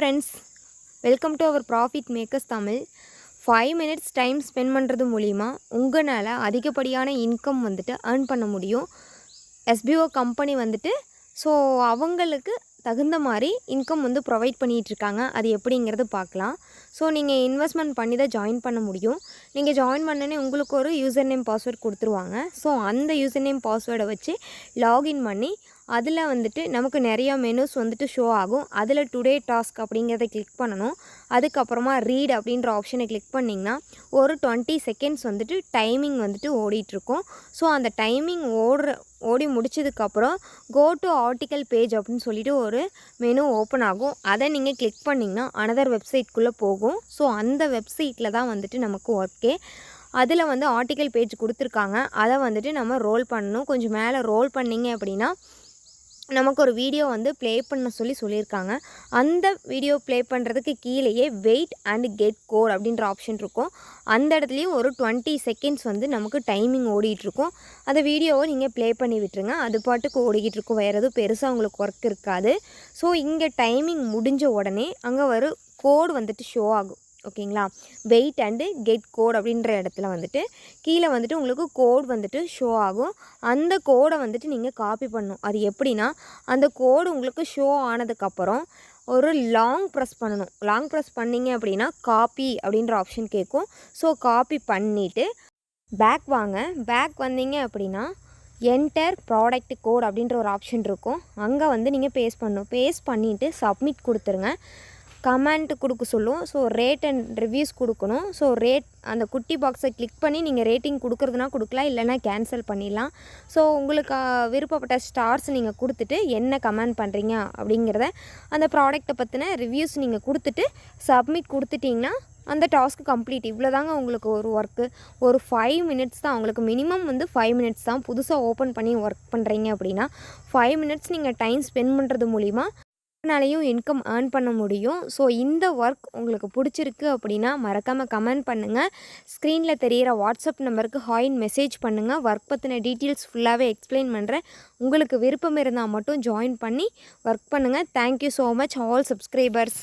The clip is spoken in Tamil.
Friends welcome to our profit makers Tamil five minutes time spend பண்ணுறது மூலிமா உங்களால் அதிகப்படியான இன்கம் வந்துட்டு ஏர்ன் பண்ண முடியும். எஸ்பிஓ கம்பெனி வந்துட்டு ஸோ அவங்களுக்கு தகுந்த மாதிரி இன்கம் வந்து ப்ரொவைட் பண்ணிகிட்ருக்காங்க அது எப்படிங்கிறது பார்க்கலாம். ஸோ நீங்கள் இன்வெஸ்ட்மெண்ட் பண்ணி தான் ஜாயின் பண்ண முடியும். நீங்கள் ஜாயின் பண்ணனே உங்களுக்கு ஒரு யூசர் நேம் பாஸ்வேர்ட் கொடுத்துருவாங்க. ஸோ அந்த யூசர் நேம் பாஸ்வேர்டை வச்சு லாகின் பண்ணி அதில் வந்துட்டு நமக்கு நிறையா மெனுஸ் வந்துட்டு ஷோ ஆகும். அதில் டுடே டாஸ்க் அப்படிங்கிறத கிளிக் பண்ணணும். அதுக்கப்புறமா ரீட் அப்படின்ற ஆப்ஷனை கிளிக் பண்ணிங்கன்னா ஒரு டுவெண்ட்டி செகண்ட்ஸ் வந்துட்டு டைமிங் வந்துட்டு ஓடிட்டுருக்கும். ஸோ அந்த டைமிங் ஓடுற ஓடி முடிச்சதுக்கப்புறம் கோ டு ஆர்டிக்கல் பேஜ் அப்படின்னு சொல்லிட்டு ஒரு மெனு ஓப்பன் ஆகும். அதை நீங்கள் கிளிக் பண்ணிங்கன்னா அனதர் வெப்சைட்குள்ளே போகும். ஸோ அந்த வெப்சைட்டில் தான் வந்துட்டு நமக்கு ஒர்க்கே அதில் வந்து ஆர்டிக்கல் பேஜ் கொடுத்துருக்காங்க. அதை வந்துட்டு நம்ம ரோல் பண்ணணும். கொஞ்சம் மேலே ரோல் பண்ணிங்க அப்படின்னா நமக்கு ஒரு வீடியோ வந்து ப்ளே பண்ண சொல்லி சொல்லியிருக்காங்க. அந்த வீடியோ ப்ளே பண்ணுறதுக்கு கீழேயே வெயிட் அண்ட் கெட் கோட் அப்படின்ற ஆப்ஷன் இருக்கும். அந்த இடத்துலையும் ஒரு டுவெண்ட்டி செகண்ட்ஸ் வந்து நமக்கு டைமிங் ஓடிட்டுருக்கும். அந்த வீடியோவை நீங்கள் ப்ளே பண்ணி விட்டுருங்க. அது பாட்டுக்கு ஓடிக்கிட்டு இருக்கும் வேறு எதுவும் பெருசாக உங்களுக்கு ஒர்க் இருக்காது. ஸோ இங்கே டைமிங் முடிஞ்ச உடனே அங்கே ஒரு கோடு வந்துட்டு ஷோ ஆகும். ஓகேங்களா? வெயிட் அண்டு கெட் கோட் அப்படின்ற இடத்துல வந்துட்டு கீழே வந்துட்டு உங்களுக்கு கோட் வந்துட்டு ஷோ ஆகும். அந்த கோடை வந்துட்டு நீங்கள் காப்பி பண்ணணும். அது எப்படின்னா அந்த கோடு உங்களுக்கு ஷோ ஆனதுக்கப்புறம் ஒரு லாங் ப்ரெஸ் பண்ணணும். லாங் ப்ரெஸ் பண்ணிங்க அப்படின்னா காப்பி அப்படின்ற ஆப்ஷன் கேட்கும். ஸோ காப்பி பண்ணிவிட்டு பேக் வாங்க. பேக் வந்தீங்க அப்படின்னா என்டர் ப்ராடக்ட் கோட் அப்படின்ற ஒரு ஆப்ஷன் இருக்கும். அங்கே வந்து நீங்கள் பேஸ் பண்ணணும். பேஸ் பண்ணிவிட்டு சப்மிட் கொடுத்துருங்க. கமெண்ட் கொடுக்க சொல்லும். ஸோ ரேட் அண்ட் ரிவ்யூஸ் கொடுக்கணும். ஸோ ரேட் அந்த குட்டி பாக்ஸை கிளிக் பண்ணி நீங்கள் ரேட்டிங் கொடுக்குறதுனா கொடுக்கலாம் இல்லைனா கேன்சல் பண்ணிடலாம். ஸோ உங்களுக்கு விருப்பப்பட்ட ஸ்டார்ஸ் நீங்கள் கொடுத்துட்டு என்ன கமெண்ட் பண்ணுறீங்க அப்படிங்கிறத அந்த ப்ராடக்ட்டை பற்றின ரிவ்யூஸ் நீங்கள் கொடுத்துட்டு சப்மிட் கொடுத்துட்டிங்கன்னா அந்த டாஸ்க் கம்ப்ளீட் இவ்வளோ தாங்க உங்களுக்கு ஒரு ஒர்க்கு ஒரு ஃபைவ் மினிட்ஸ் தான். உங்களுக்கு மினிமம் வந்து ஃபைவ் மினிட்ஸ் தான். புதுசாக ஓப்பன் பண்ணி ஒர்க் பண்ணுறீங்க அப்படின்னா ஃபைவ் மினிட்ஸ் நீங்கள் டைம் ஸ்பெண்ட் பண்ணுறது மூலிமா அதனாலையும் இன்கம் ஏர்ன் பண்ண முடியும். ஸோ இந்த ஒர்க் உங்களுக்கு பிடிச்சிருக்கு அப்படின்னா மறக்காமல் கமெண்ட் பண்ணுங்கள் ஸ்க்ரீனில் தெரிகிற வாட்ஸ்அப் நம்பருக்கு ஹாயின் மெசேஜ் பண்ணுங்கள் ஒர்க் பற்றின டீட்டெயில்ஸ் ஃபுல்லாகவே எக்ஸ்பிளைன் பண்ணுறேன் உங்களுக்கு விருப்பம் இருந்தால் மட்டும் ஜாயின் பண்ணி ஒர்க் பண்ணுங்கள் thank you so much all subscribers